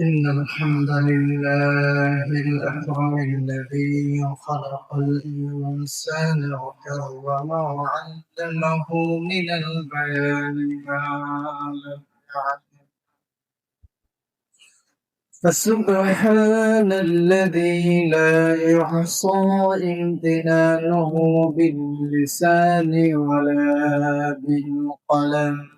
إن الحمد لله الأكرم الذي خلق الإنسان وكرمه وعلمه من البيان ما لم يعلم. فسبحان الذي لا يحصى امتنانه باللسان ولا بالقلم.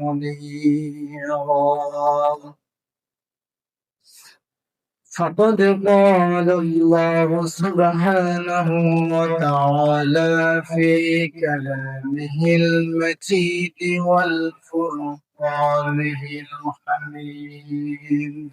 منيرا. فقد قال الله سبحانه وتعالى في كلامه المجيد والفرقانه الحميد.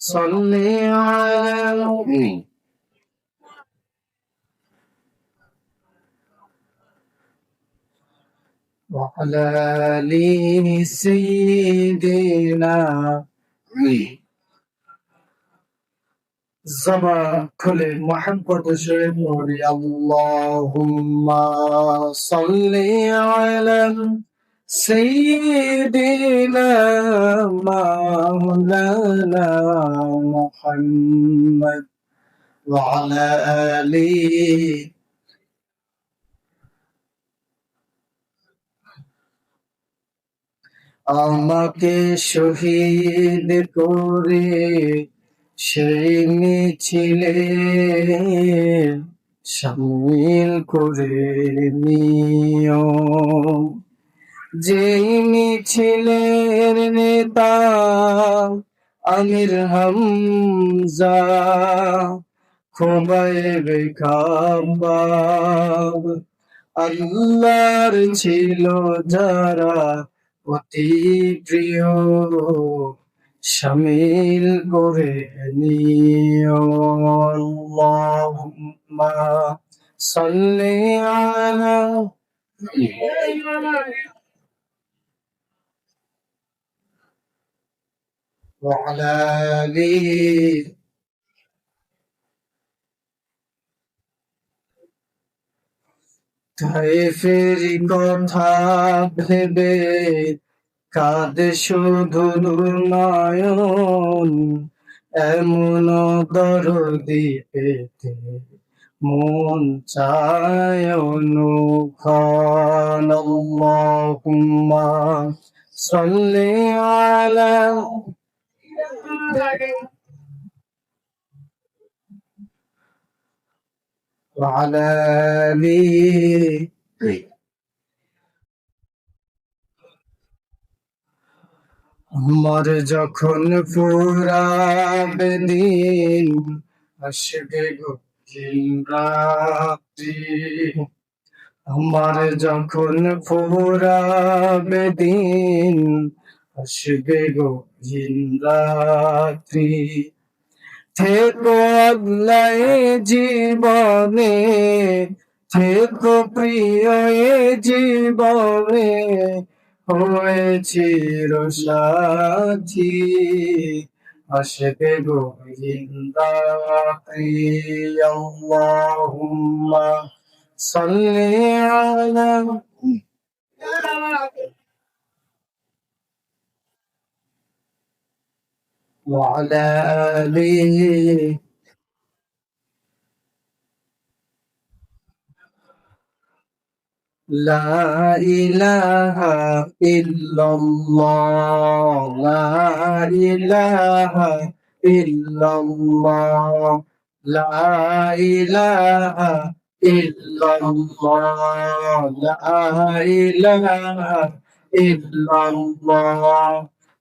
صل على وعلى آل سيدنا زما كل محبة شريف اللهم صل على سيدنا مولانا محمد وعلى آله আমাকে শহীদ করে সেই মিছিলে সামিল করে নিও যেই মিছিলের নেতা আমির হামজা খোবাইব খাবাব আল্লাহর ছিল যারা অতি প্রিয় শামিল করে নিও। আল্লাহুম্মা আলা وعلى آله তাইফের কথা ভেবে কাঁদে শুধু নয়ন এমন দরদি পেতে মন চায় অনুখান আল্লাহুম্মা সাল্লি আলা وعلى آله আমার যখন ফুরাবে দিন আসবে গভীর রাত্রি আমার যখন ফুরাবে দিন আসবে গভীর রাত্রি থেকো আল্লাহ জীবনে, থেকো প্রিয় জীবনে হয়েছি রসাথি আশকে গোবিন্দারি আল্লাহুম্মা সাল্লি আলা وعلى آله لا إله إلا الله لا إله إلا الله لا إله إلا الله لا إله إلا الله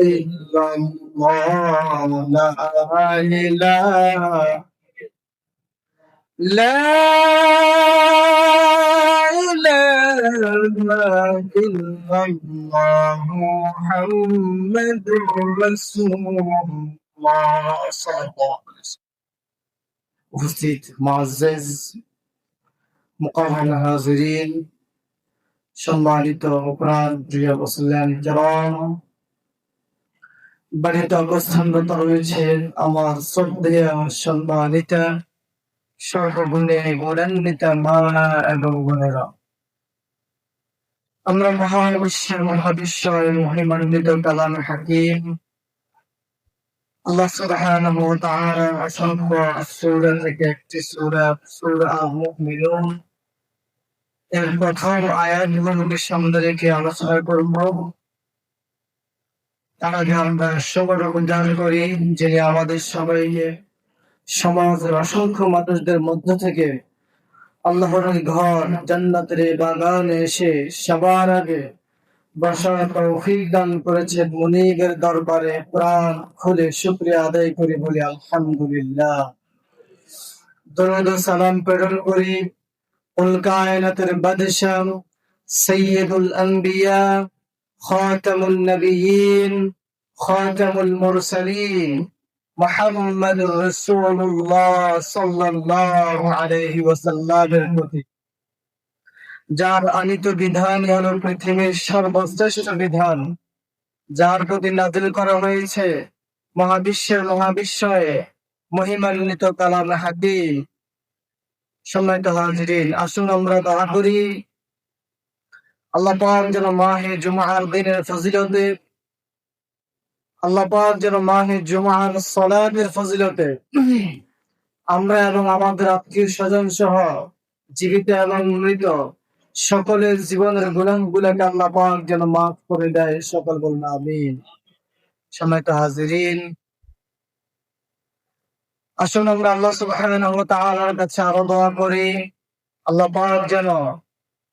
إلا الله لا إله لا إله إلا الله محمد رسول الله. صلى الله عليه وسلم وفتيت معزز مقرر الحاضرين إن شاء الله عليكم وقرآن رياض الصلاة الكرام বাড়িতে অবস্থানরত রয়েছেন আমার শ্রদ্ধেয় সম্মানিতা গুণান্বিত মা এবং বোনেরা। আমরা মহাবিশ্বের মহাবিশ্বয় মহিমান্বিত কালাম হাকিম। আল্লাহ সুবহানাহু ওয়া অসংখ্য সূরা থেকে একটি এর প্রথম আয়াতগুলোকে সামনে রেখে আলোচনা করব। তার আমরা সবার জান করি যিনি আমাদের সবাইকে সমাজের অসংখ্য মানুষদের মধ্য থেকে আল্লাহর ঘর জান্নাতের বাগানে এসে সবার আগে তৌফিক দান করেছেন মুনিবের দরবারে প্রাণ খুলে শুক্রিয়া আদায় করি বলি আলহামদুলিল্লাহ। দরুদ সালাম প্রেরণ করি উল কায়নাতের বাদশাহ সৈয়দুল খাতামুন নবিয়িন খাতামুল মুরসালিন মোহাম্মদ রসুল্লাহ সাল্লাল্লাহু আলাইহি ওয়াসাল্লামের প্রতি। যার আনিত বিধান হলো পৃথিবীর সর্বশ্রেষ্ঠ বিধান, যার প্রতি নাজিল করা হয়েছে মহাবিশ্বের মহাবিশ্বয়ে মহিমান্বিত কালাম হাকিম সম্মানিত হাজিরিন, আসুন আমরা দোয়া করি। আল্লাহ পাক যেন মাহে জুমার দিনের ফজিলতে, আল্লাহ পাক যেন মাহে জুমার সলাতের ফজিলতে আমরা এবং আমাদের আত্মীয় স্বজন সহ জীবিত এবং মৃত সকলের জীবনের গুণাম গুলাকে আল্লাহ পাক যেন মাফ করে দেয় সকল বলুন আমিন। সম্মানিত হাজিরিন, আসুন আমরা আল্লাহ সুবহানাহু ওয়া তাআলার কাছে আরও দোয়া করি। আল্লাহ পাক যেন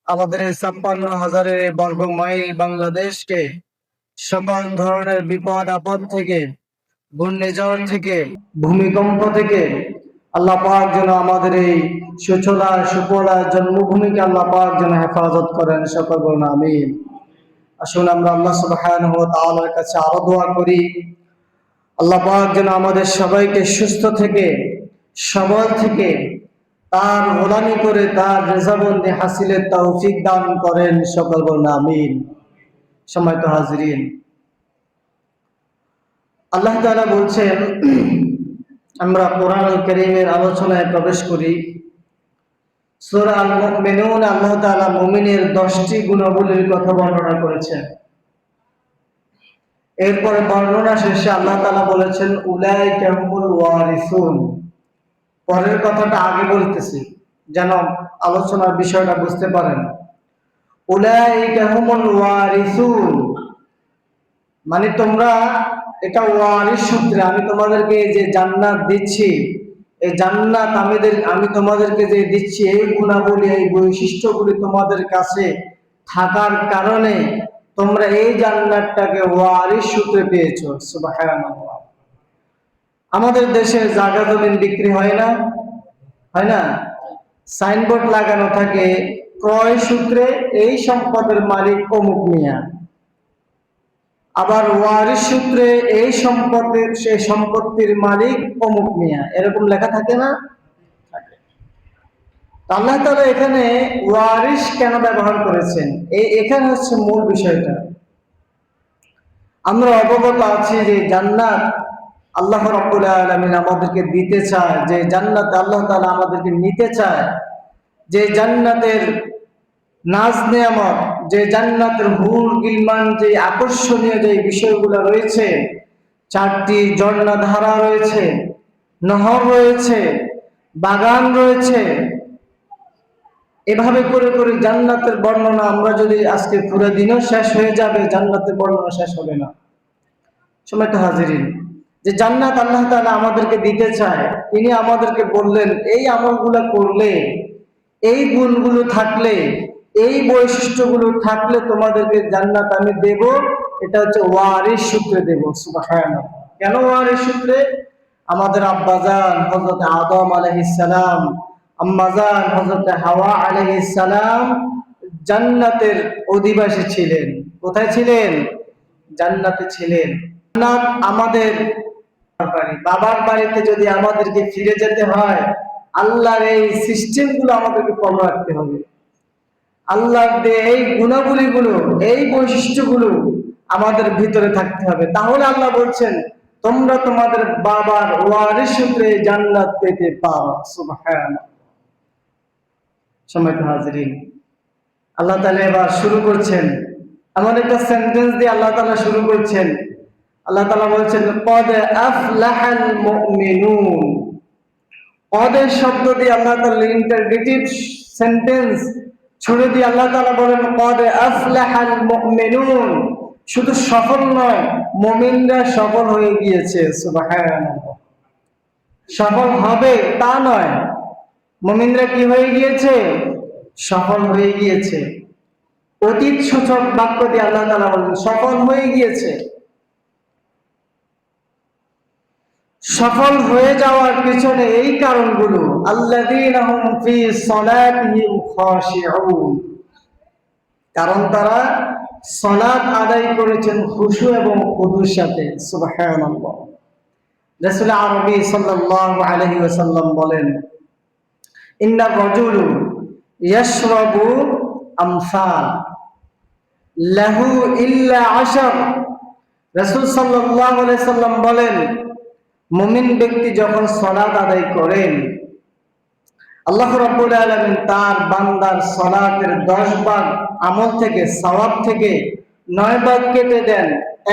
আমাদের ছাপ্পান্ন হাজারের বর্গ মাইল বাংলাদেশকে সকল ধরনের বিপদ আপদ থেকে, ঘূর্ণিঝড় থেকে, ভূমিকম্প থেকে আল্লাহ পাক যেন আমাদের এই সুচলা, সুপলা জন্মভূমিকে আল্লাহ পাক যেন হেফাজত করেন সকল বলুন আমিন। আসুন আমরা আল্লাহ সুবহানাহু ওয়া তাআলার কাছে আরও দোয়া করি। আল্লাহ পাক যেন আমাদের সবাইকে সুস্থ থেকে, সবল থেকে তার গোলামি করে তার রেজাবন্দি হাসিলের তৌফিক দান করেন সকল আমিন। সম্মানিত হাজরিন, আল্লাহ তাআলা বলছেন, আমরা কোরআন করিমের আলোচনায় প্রবেশ করি। সূরা আল মুমিনুন আল্লাহ তাআলা মুমিনের 10টি গুণাবলীর কথা বর্ণনা করেছেন। এরপরে বর্ণনা শেষে আল্লাহ তাআলা বলেছেন, উলাইকা হুমুল ওয়ারিসুন। পরের কথাটা আগে বলতেছি, যেন আলোচনার বিষয়টা বুঝতে পারেন। মানে তোমরা, এটা ওয়ারিস সূত্রে আমি তোমাদেরকে যে জান্নাত দিচ্ছি, এই জান্নাত আমাদের, আমি তোমাদেরকে যে দিচ্ছি, এই গুণাবলী, এই বৈশিষ্ট্যগুলি তোমাদের কাছে থাকার কারণে তোমরা এই জান্নাতটাকে ওয়ারিশ সূত্রে পেয়েছ। সুবহানাল্লাহ। আমাদের দেশে জায়গা জমিন বিক্রি হয় না হয় না? সাইনবোর্ড লাগানো থাকে, ক্রয় সূত্রে এই সম্পদের মালিক অমুক মিয়া। আবার ওয়ারিশ সূত্রে এই সম্পদের সেই সম্পত্তির মালিক অমুক মিয়া। এরকম লেখা থাকে না? আল্লাহ তাআলা এখানে ওয়ারিশ কেন ব্যবহার করেছেন? এই এখানে হচ্ছে মূল বিষয়টা। আমরা অবগত আছি যে জান্নাত আল্লাহ রাব্বুল আলামিন আমাদেরকে দিতে চায়, যে জান্নাত আল্লাহ তাআলা আমাদেরকে নিতে চায়, যে জান্নাতের নাজ নিয়ামত, যে জান্নাতের হুর গিলমান যে আকর্ষণীয় যে বিষয়গুলো রয়েছে, চারটি ঝর্ণা ধারা রয়েছে, নহর রয়েছে, বাগান রয়েছে, এভাবে করে করে জান্নাতের বর্ণনা আমরা যদি আজকে পুরো দিনও শেষ হয়ে যাবে, জান্নাতের বর্ণনা শেষ হবে না। সময় তো হাজিরিন। যে জান্নাত আল্লাহ তাআলা আমাদেরকে দিতে চায়, তিনি আমাদেরকে বললেন, এই আমলগুলো করলে, এই গুণগুলো থাকলে, এই বৈশিষ্ট্যগুলো থাকলে তোমাদেরকে জান্নাত আমি দেব, এটা হচ্ছে ওয়ারিশ সূত্রে দেব, সুবহানাল্লাহ। কেন ওয়ারিশ সূত্রে? আমাদের আব্বাজান হযরত আদম আলাইহিস সালাম আম্মাজান হযরত হাওয়া আলাইহিস সালাম জান্নাতের অধিবাসী ছিলেন। কোথায় ছিলেন? জান্নাতে ছিলেন। আমাদের বাবার বাড়িতে যদি আমাদেরকে ফিরে যেতে হয়, আল্লাহর এই সিস্টেমগুলো আমাদেরকে ফলো রাখতে হবে। আল্লাহর এই গুণাবলী গুলো এই বৈশিষ্ট্যগুলো আমাদের ভিতরে থাকতে হবে। তাহলে আল্লাহ বলছেন, তোমরা তোমাদের বাবার ওয়ারিশ সূত্রে জান্নাত পেতে সুবহানাল্লাহ। সময় হাজিরিন, আল্লাহ তাআলা এবার শুরু করছেন। এমন একটা সেন্টেন্স দিয়ে আল্লাহ তাআলা শুরু করছেন আল্লাহ তাআলা বলছেন, কদ আফলাহাল মুমিনুন। কদের শব্দ দিয়ে আল্লাহ তাআলা ইন্টারগেটিভ সেন্টেন্স ছুড়ে দিয়ে আল্লাহ তাআলা বলেন, কদ আফলাহাল মুমিনুন। শুধু সফল নয়, মুমিনরা সফল হয়ে গিয়েছে, সুবহানাল্লাহ। সফল হবে তা নয়, মুমিনরা কি হয়ে গিয়েছে? সফল হয়ে গিয়েছে। অতীত সূচক বাক্য দিয়ে আল্লাহ তাআলা বলেন, সফল হয়ে গিয়েছে। সফল হয়ে যাওয়ার পিছনে এই কারণগুলো কারণ তারা সালাত আদায় করেছেন খুশু এবং খুদুর সাথে আরবি সাল্লাল্লাহু আলাইহি ওয়াসাল্লাম বলেন, ইন্না রাজুলু ইল্লা আশার। রাসূল সাল্লাম বলেন মুমিন ব্যক্তি যখন সলাত আদায় করেন, আল্লাহ রাব্বুল আলামিন তার বান্দার সলাতের 10 ভাগ আমল থেকে, সওয়াব থেকে নয় ভাগ কেটে দেন,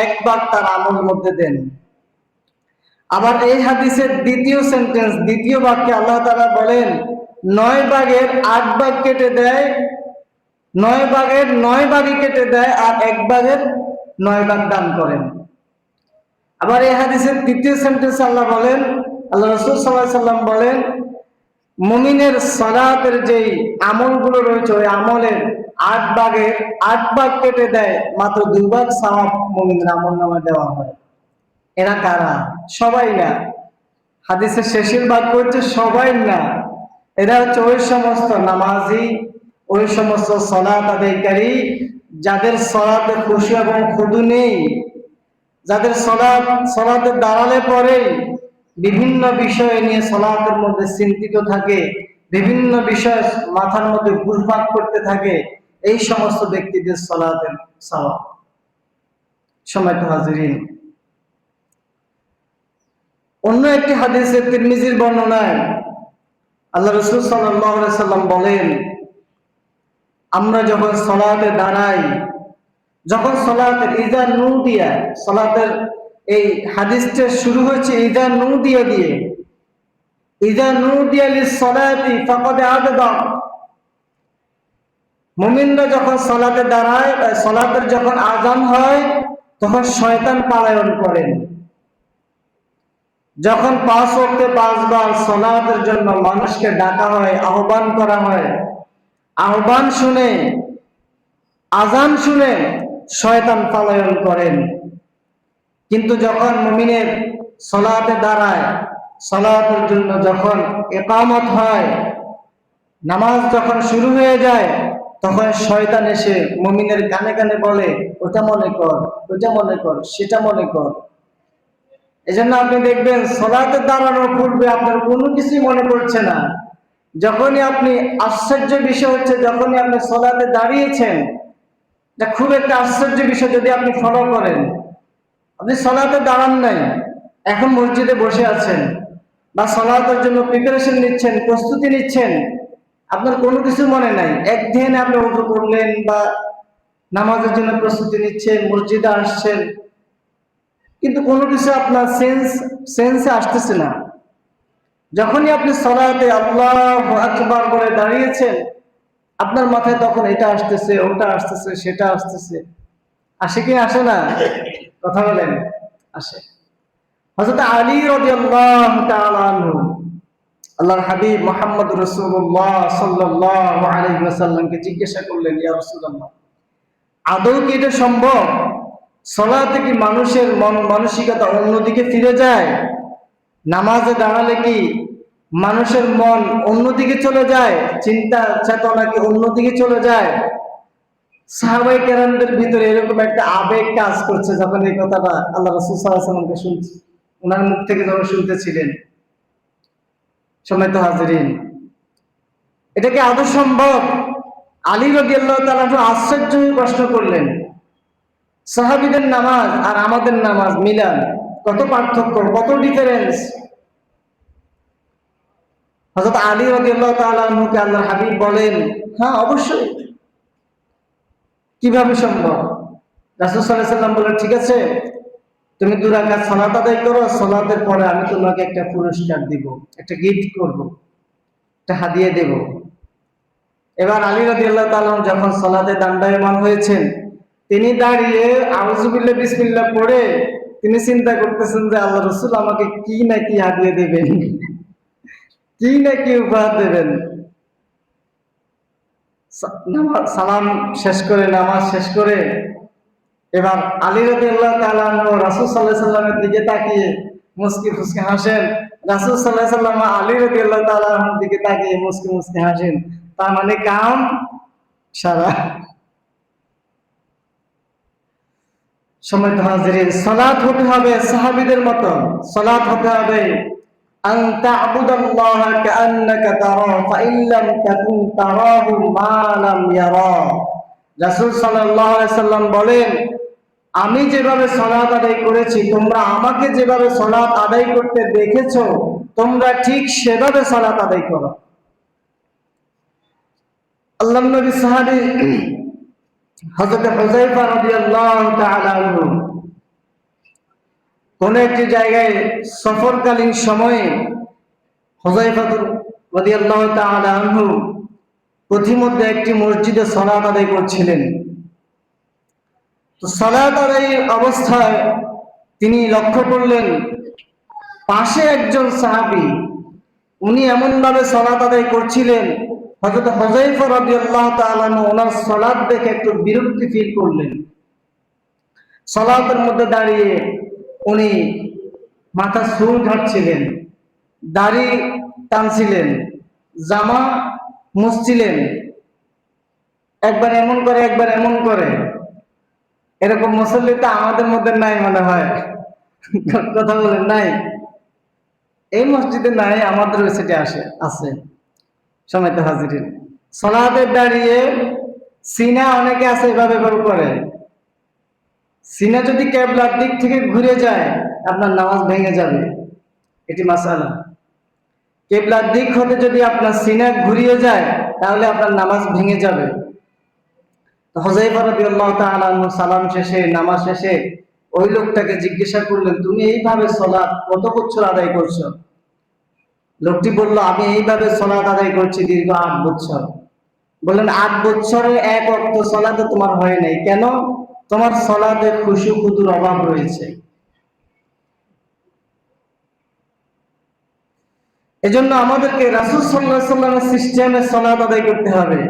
এক ভাগ তার আমল মধ্যে দেন। আবার এই হাদিসের দ্বিতীয় সেন্টেন্স দ্বিতীয় বাক্যে আল্লাহ তাআলা বলেন, নয় ভাগের আট ভাগ কেটে দেয়, নয় ভাগের নয় ভাগই কেটে দেয় আর এক ভাগের নয় ভাগ দান করেন। আবার এই হাদিসের তৃতীয় সেন্টেন্স আল্লাহ বলেন, আল্লাহ রসুল সাল্লাহ সাল্লাম বলেন, মুমিনের সালাতের যেই আমলগুলো রয়েছে, ওই আমলের আট ভাগের আট ভাগ কেটে দেয়, মাত্র দুই ভাগ সাওয়াব মুমিনের আমল নামে দেওয়া হয়। এরা কারা? সবাই না। হাদিসের শেষের বাক্য হচ্ছে, সবাই না। এরা হচ্ছে ওই সমস্ত নামাজি, ওই সমস্ত সলাত আদায়কারী, যাদের সলাতে খুশি এবং খুদু নেই। যাদের সলাৎ সলাতে দাঁড়ালে পরেই বিভিন্ন বিষয় নিয়ে সলাতের মধ্যে চিন্তিত থাকে, বিভিন্ন বিষয় মাথার মধ্যে ঘুরপাক করতে থাকে, এই সমস্ত ব্যক্তিদের সলাতের সওয়াব। সময় হাজিরিন, অন্য একটি হাদিসে তিরমিজির বর্ণনায় আল্লাহ রসুল সাল্লাম বলেন, আমরা যখন সলাতে দাঁড়াই যখন সলাতের ইজা নু দিয়া, সলাতের এই হাদিসটা শুরু হয়েছে ইজা নু দিয়া দিয়ে। ইজা নু দিয়া লি সলাতি ফাকাদ আদবা। মুমিনরা যখন সলাতে দাঁড়ায় সলাতের যখন আজান হয়, তখন শয়তান পালায়ন করেন। যখন পাঁচ ওয়াক্তে পাঁচবার সলাতের জন্য মানুষকে ডাকা হয়, আহ্বান করা হয়, আহ্বান শুনে আজান শুনে শয়তান পালায়ন করেন। কিন্তু যখন মুমিনের সলাতে দাঁড়ায়, সলাতের জন্য যখন একামত হয়, নামাজ যখন শুরু হয়ে যায়, তখন শয়তান এসে মমিনের কানে কানে বলে, ওটা মনে কর, ওটা মনে কর, সেটা মনে কর। এজন্য আপনি দেখবেন, সলাতে দাঁড়ানোর পূর্বে আপনার কোনো কিছুই মনে পড়ছে না। যখনই আপনি আশ্চর্য বিষয় হচ্ছে, যখনই আপনি সলাতে দাঁড়িয়েছেন এটা খুব একটা আশ্চর্য বিষয়, যদি আপনি ফলো করেন। আপনি সলাতে দাঁড়ান নাই, এখন মসজিদে বসে আছেন, বা সলাতের জন্য প্রিপারেশন নিচ্ছেন, প্রস্তুতি নিচ্ছেন, আপনার কোনো কিছু মনে নাই এক দিন আপনি উজু করলেন বা নামাজের জন্য প্রস্তুতি নিচ্ছেন, মসজিদে আসছেন, কিন্তু কোনো কিছু আপনার সেন্স সেন্সে আসতেছে না। যখনই আপনি সলাতে আল্লাহ আকবার বলে দাঁড়িয়েছেন আপনার মাথায় তখন এটা আসতেছে, ওটা আসতেছে, সেটা আসতেছে। আসে কি, আসে না? কথা বলেন, আসে। হযরত আলী রাদিয়াল্লাহু তাআলা আনহু, আল্লাহর হাবিব মুহাম্মদ রাসূলুল্লাহ সাল্লাল্লাহু আলাইহি ওয়াসাল্লামকে জিজ্ঞাসা করলেন, ইয়া রাসূলুল্লাহ, আদৌ কি এটা সম্ভব? সলাতে কি মানুষের মন মানসিকতা অন্যদিকে ফিরে যায়? নামাজে দাঁড়ালে কি মানুষের মন অন্যদিকে চলে যায়, চিন্তা চেতনা অন্যদিকে চলে যায়? সাহাবাই কেরামদের ভিতরে এরকম একটা আবেগ কাজ করছে যখন এই কথাটা আল্লাহ রসুল সাল্লামকে শুনছে, ওনার মুখ থেকে যখন শুনতেছিলেন। সময় তো হাজিরিন, এটা কি আদৌ সম্ভব? আলী রবি আল্লাহ তালা আশ্চর্য প্রশ্ন করলেন, সাহাবিদের নামাজ আর আমাদের নামাজ মিলান কত পার্থক্য, কত ডিফারেন্স হযরত আলী আনহুকে আল্লাহর হাবিব বলেন হ্যাঁ অবশ্যই। কীভাবে সম্ভব? রাসূল সাল্লাম বলেন ঠিক আছে, তুমি দু রাকাত সালাত আদায় করো, সালাতের পরে আমি তোমাকে একটা পুরস্কার দিব, একটা গিফট করব, একটা হাদিয়া দেব। এবার আলী রাদিয়াল্লাহু তাআলা যখন সালাতে দাণ্ডায়মান হয়েছেন, তিনি দাঁড়িয়ে আউজুবিল্লাহ বিসমিল্লাহ পড়ে তিনি চিন্তা করতেছেন যে আল্লাহ রসুল আমাকে কি না কি হাতিয়ে দেবেন। কি না কি উপহার দেবেন? সালাম শেষ করে, নামাজ শেষ করে, এবার আলী রবি আল্লাহ রাসুল সাল্লাহ সাল্লামের দিকে তাকিয়ে মুসকি ফুসকে হাসেন। রাসুল সাল্লাহ সাল্লাম আলী রবি আল্লাহ তালার দিকে তাকিয়ে মুসকি মুসকি হাসেন। তার মানে কাম সারা। সময় হাজিরিন সালাত হতে হবে সাহাবিদের মতো। সালাত হতে হবে। কাআন্নাকা তারা, ফাইন লাম তাকুন তারাহু মা লাম ইয়ারা। রাসূল সাল্লাল্লাহু আলাইহি সাল্লাম বলেন, আমি যেভাবে সালাত আদায় করেছি, তোমরা আমাকে যেভাবে সালাত আদায় করতে দেখেছ, তোমরা ঠিক সেভাবে সালাত আদায় করো। আল্লাহ নবী সাহাবী হযরত হুযায়ফা রাদিয়াল্লাহু তাআলা আনহু কোন একটি জায়গায় সফরকালীন সময়ে আনহু প্রতিমধ্যে একটি মসজিদে সালাত আদায় করছিলেন। তো সালাত আদায় অবস্থায় তিনি লক্ষ্য করলেন, পাশে একজন সাহাবী, উনি এমন ভাবে সালাত আদায় করছিলেন, হযরত হুযায়ফা রাদিয়াল্লাহু তাআলা ওনার সলাদ দেখে একটু বিরক্তি ফিল করলেন। সালাতের মধ্যে দাঁড়িয়ে উনি মাথা চুল ঘাটছিলেন, দাড়ি টানছিলেন, জামা মুছছিলেন। একবার এমন করে, একবার এমন করে। এরকম মুসল্লি তো আমাদের মধ্যে নাই মনে হয়। কথা বলেন, নাই? এই মসজিদে নাই, আমাদের ওই আসে, আছে। সময় তো হাজির সলাতে দাঁড়িয়ে সিনা অনেকে আছে, এভাবে করে। সিনা যদি কেবলার দিক থেকে ঘুরে যায়, আপনার নামাজ ভেঙে যাবে। এটি মাসালা। কেবলার দিক হতে যদি আপনার সিনা ঘুরিয়ে যায়, তাহলে আপনার নামাজ ভেঙে যাবে। সালাম শেষে, নামাজ শেষে ওই লোকটাকে জিজ্ঞাসা করলেন, তুমি এইভাবে সলাৎ কত বছর আদায় করছ? লোকটি বলল, আমি এইভাবে সলাৎ আদায় করছি দীর্ঘ আট বছর। বললেন, আট বছরের এক অর্থ সলাতে তোমার হয় নাই। কেন? তোমার সলাতে খুশু খুদুর অভাব রয়েছে। এজন্য আমাদেরকে রাসুল সাল্লাহ সাল্লামের সিস্টেমে সলাত আদায় করতে হবে।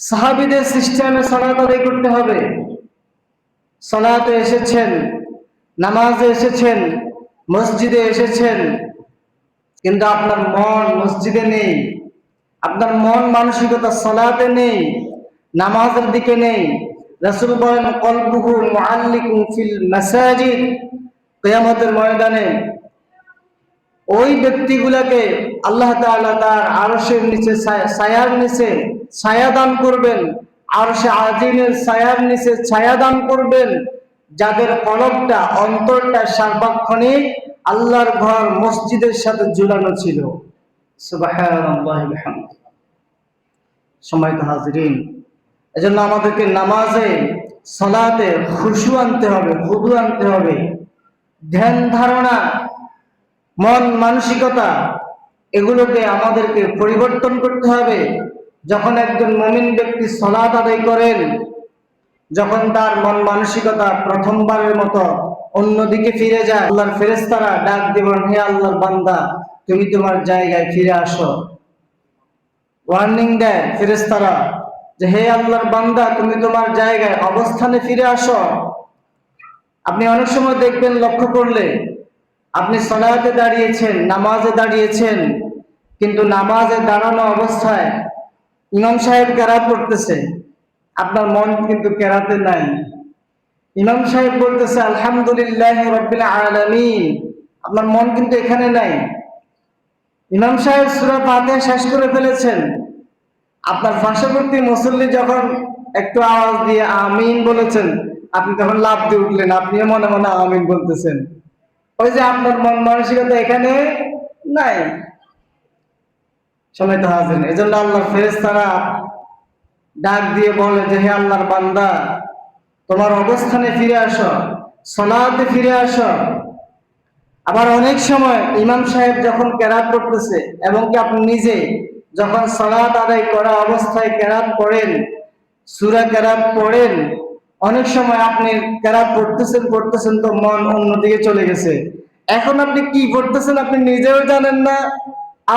সাহাবিদের সিস্টেমে সলাত আদায় করতে হবে। সালাতে এসেছেন, নামাজে এসেছেন, মসজিদে এসেছেন, কিন্তু আপনার মন মসজিদে নেই, আপনার মন মানসিকতা সালাতে নেই, নামাজের দিকে নেই রাসূল বলেন, কলবুহু মুআল্লিকুম ফিল মাসাজিদ। কিয়ামতের ময়দানে ওই ব্যক্তিগুলোকে আল্লাহ তাআলা তার আরশের নিচে ছায়ার নিচে ছায়া দান করবেন। আরশে আজিমের ছায়ার নিচে ছায়া দান করবেন, যাদের কলবটা, অন্তরটা সার্বক্ষণিক আল্লাহর ঘর মসজিদের সাথে ঝুলানো ছিল। সুবহানাল্লাহি বিহামদিহি। সম্মানিত হাজিরিন এজন্য আমাদেরকে নামাজে, সলাতে খুশু আনতে হবে খুদু আনতে হবে। ধ্যান ধারণা, মন মানসিকতা, এগুলোকে আমাদেরকে পরিবর্তন করতে হবে। যখন একজন মমিন ব্যক্তি সলাত আদায় করেন, যখন তার মন মানসিকতা প্রথমবারের মতো অন্যদিকে ফিরে যায়, আল্লাহর ফেরেস্তারা ডাক দিবেন হে আল্লাহর বান্দা, তুমি তোমার জায়গায় ফিরে আসো। ওয়ার্নিং দেয় ফেরেস্তারা যে, হে আল্লাহর বান্দা, তুমি তোমার জায়গায় অবস্থানে ফিরে আসো। আপনি অনেক সময় দেখবেন, লক্ষ্য করলে, আপনি সলাতে দাঁড়িয়েছেন, নামাজে দাঁড়িয়েছেন, কিন্তু নামাজে দাঁড়ানো অবস্থায় ইমাম সাহেব কেরাত পড়তেছে আপনার মন কিন্তু কেরাতে নাই। ইমাম সাহেব বলতেছে, আলহামদুলিল্লাহ আলামিন। আপনার মন কিন্তু এখানে নাই। ইমাম সাহেব সূরা ফাতিহা শেষ করে ফেলেছেন। আপনার পার্শ্ববর্তী মুসল্লি যখন একটু আওয়াজ দিয়ে আমিন বলেছেন, আপনি তখন লাভ দিয়ে উঠলেন, আপনিও মনে মনে আমিন বলতেছেন। ওই যে আপনার মন মানসিকতা এখানে নাই। সময় তো হাজির। এই জন্য আল্লাহর ফেরেস্তারা ডাক দিয়ে বলে যে, হে আল্লাহর বান্দা, তোমার অবস্থানে ফিরে আসো, সলাতে ফিরে আসো। আবার অনেক সময় ইমাম সাহেব যখন কেরাত করতেছে, এবং কি আপনি নিজে যখন সালাত আদায় করা অবস্থায় কেরাত পড়েন, সুরা কেরাত পড়েন, অনেক সময় আপনি কেরাত পড়তেছেন পড়তেছেন তো মন অন্যদিকে চলে গেছে। এখন আপনি কি পড়তেছেন আপনি নিজেও জানেন না,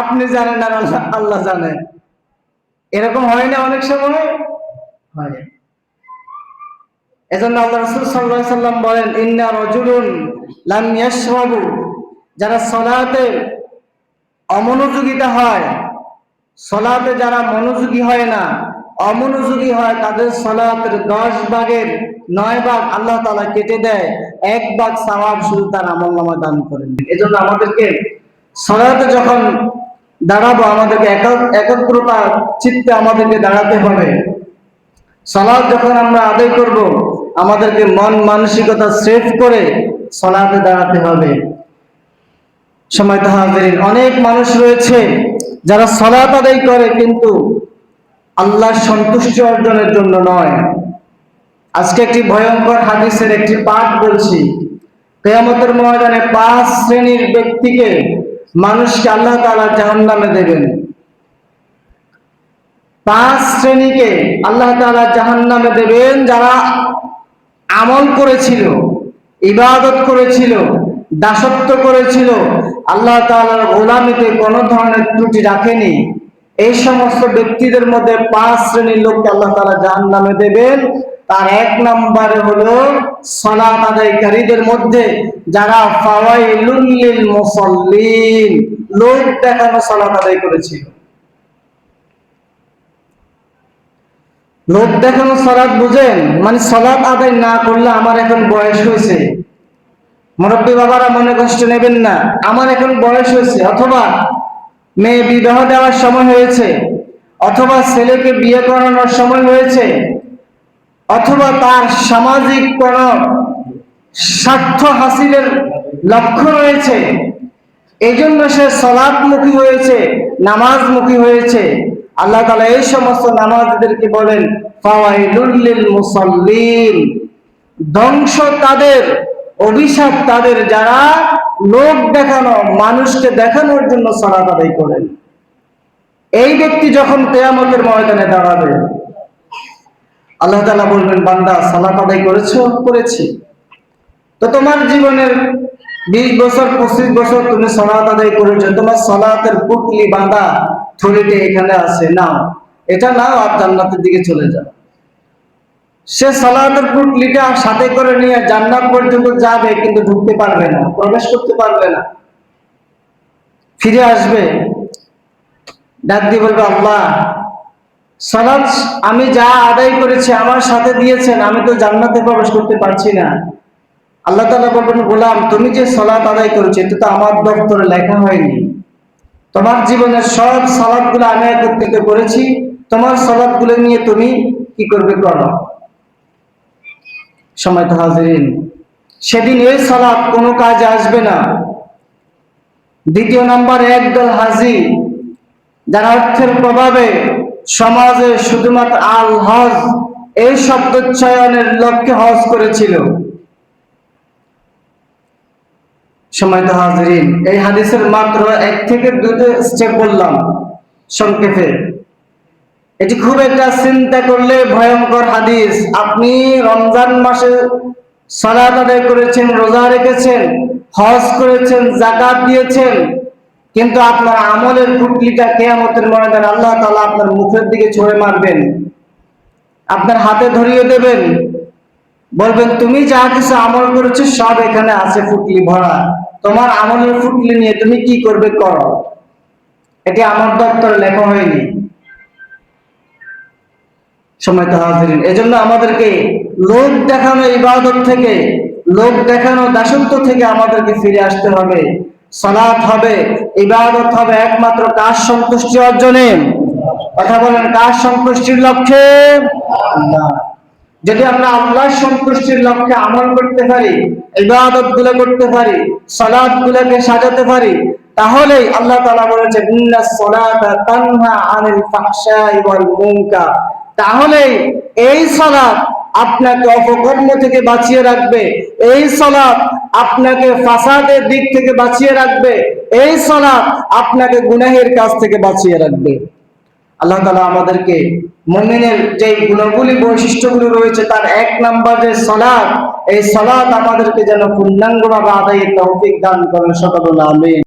আপনি জানেন আর আল্লাহ আল্লাহ জানেন এরকম হয় না অনেক সময়? হয়। এজন্য আল্লাহ রাসূল আলাইহি সাল্লাম বলেন, ইন্না রাজুলুন লাম ইয়াশরাবু। যারা সালাতে অমনোযোগিতা হয় সালাতে যারা মনোযোগী হয় না, অমনোযোগী হয়, তাদের সালাতের দশ ভাগের নয় ভাগ আল্লাহ তালা কেটে দেয়, এক ভাগ সওয়াব শুধু তার আমলনামা দান করেন। এজন্য আমাদেরকে সালাতে যখন দাঁড়াবো, আমাদেরকে একগ্রতা চিত্তে আমাদেরকে দাঁড়াতে হবে। সালাদ যখন আমরা আদায় করব, আমাদেরকে মন মানসিকতা সেভ করে সলাতে দাঁড়াতে হবে। সময় তাহাদের অনেক মানুষ রয়েছে যারা সালাত আদায় করে কিন্তু আল্লাহর সন্তুষ্টি অর্জনের জন্য নয়। আজকে একটি ভয়ঙ্কর হাদিসের একটি পাঠ বলছি। কেয়ামতের ময়দানে পাঁচ শ্রেণির ব্যক্তিকে মানুষকে আল্লাহ তাআলা জাহান্নামে দেবেন। পাঁচ শ্রেণীকে আল্লাহ তাআলা জাহান্নামে দেবেন যারা আমল করেছিল, ইবাদত করেছিল দাসত্ব করেছিল। আল্লাহ তাআলার গোলামিতে কোনো ধরনের ত্রুটি রাখেনি। এই সমস্ত ব্যক্তিদের মধ্যে পাঁচ শ্রেণির লোককে আল্লাহ তাআলা জাহান্নামে দেবেন। তার এক নম্বরে হলো সালাত আদায়কারীদের মধ্যে যারা মুসাল্লিন, লোক দেখানো সালাত আদায় করেছিল। লোক দেখানো সলাৎ বুঝেন? মানে সলাৎ আদায় না করলে আমার এখন বয়স হয়েছে। মুরব্বী বাবারা মনে কষ্ট নেবেন না। আমার এখন বয়স হয়েছে, অথবা মেয়ে বিবাহ দেওয়ার সময় হয়েছে, অথবা ছেলেকে বিয়ে করানোর সময় হয়েছে, অথবা তার সামাজিক কোন স্বার্থ হাসিলের লক্ষ্য রয়েছে এই জন্য সে সলাৎমুখী হয়েছে, নামাজমুখী হয়েছে। আল্লাহ তালা এই সমস্ত নামাজদেরকে বলেন ধ্বংস তাদের অভিশাপ তাদের যারা লোক দেখানো, মানুষকে দেখানোর জন্য সালাত আদায় করেন। এই ব্যক্তি যখন কেয়ামতের ময়দানে দাঁড়াবে, আল্লাহ তাআলা বলবেন, বান্দা, সালাত আদায় করেছ? করেছি। তো তোমার জীবনের বিশ বছর, পঁচিশ বছর তুমি সলাত আদায় করেছ, তোমার সলাতের পুটলি বাঁধা থলিতে এখানে আছে। নাও, এটা নাও আর জান্নাতের দিকে চলে যাও। সে সালাতের পুটলিটা সাথে করে নিয়ে জান্নাত পর্যন্ত যাবে, কিন্তু ঢুকতে পারবে না, প্রবেশ করতে পারবে না। ফিরে আসবে। ডাক দিয়ে বলবে, আল্লাহ সালাদ আমি যা আদায় করেছি আমার সাথে দিয়েছেন, আমি তো জান্নাতে প্রবেশ করতে পারছি না। আল্লাহ তাআলা বলবেন, গোলাম, তুমি যে সালাত আদায় করেছ, এটা তো আমার দপ্তরে লেখা হয়নি। তোমার জীবনের সব সালাদগুলো আমি একত্রিত করেছি, তোমার সালাদগুলো নিয়ে তুমি কি করবে করো? সময় তো হাজিরিন। সেদিন এই সালাদ কোনো কাজে আসবে না। দ্বিতীয় নাম্বার, একদল হাজি, যারা অর্থের প্রভাবে সমাজে শুধুমাত্র আল হজ এই শব্দোচ্চারণের লক্ষ্যে হজ করেছিল। সময় তো হাজিরিন। এই হাদিসের মাত্র এক থেকে দুটো স্টেপ বললাম সংক্ষেপে। এটি খুব একটা চিন্তা করলে ভয়ঙ্কর হাদিস। আপনি রমজান মাসে সালাত আদায় করেছেন, রোজা রেখেছেন, হজ করেছেন জাকাত দিয়েছেন, কিন্তু আপনার আমলের পুটলিটা কেয়ামতের ময়দানে আল্লাহ তাআলা আপনার মুখের দিকে ছুঁড়ে মারবেন, আপনার হাতে ধরিয়ে দেবেন, বলবেন, তুমি যা কিছু আমল করেছ সব এখানে আছে ফুটলি ভরা। তোমার আমলের ফুটলি নিয়ে তুমি কি করবে করো? এটি আমার দপ্তরে লেখা হয়নি। সময় হাজিরিন এজন্য আমাদেরকে লোক দেখানো ইবাদত থেকে, লোক দেখানো দাসত্ব থেকে আমাদেরকে ফিরে আসতে হবে। সালাত হবে, ইবাদত হবে একমাত্র কার সন্তুষ্টি অর্জনে। কথা বলেন কার সন্তুষ্টির লক্ষ্যে? যদি আমরা আল্লাহর সন্তুষ্টির লক্ষ্যে আমল করতে পারি, ইবাদতগুলো করতে পারি, সালাত গুলোকে সাজাতে পারি তাহলে আল্লাহ তালা মুনকার। তাহলেই এই সালাত আপনাকে অপকর্ম থেকে বাঁচিয়ে রাখবে। এই সালাত আপনাকে ফাসাদের দিক থেকে বাঁচিয়ে রাখবে। এই সালাত আপনাকে গুনাহের কাছ থেকে বাঁচিয়ে রাখবে। আল্লাহ তালা আমাদেরকে মুমিনের যে গুণগুলি বৈশিষ্ট্যগুলি রয়েছে, তার এক নাম্বার যে সলাদ এই সলাদ আমাদেরকে যেন পূর্ণাঙ্গভাবে আদায়ের তৌফিক দান করেন। সকল আমিন।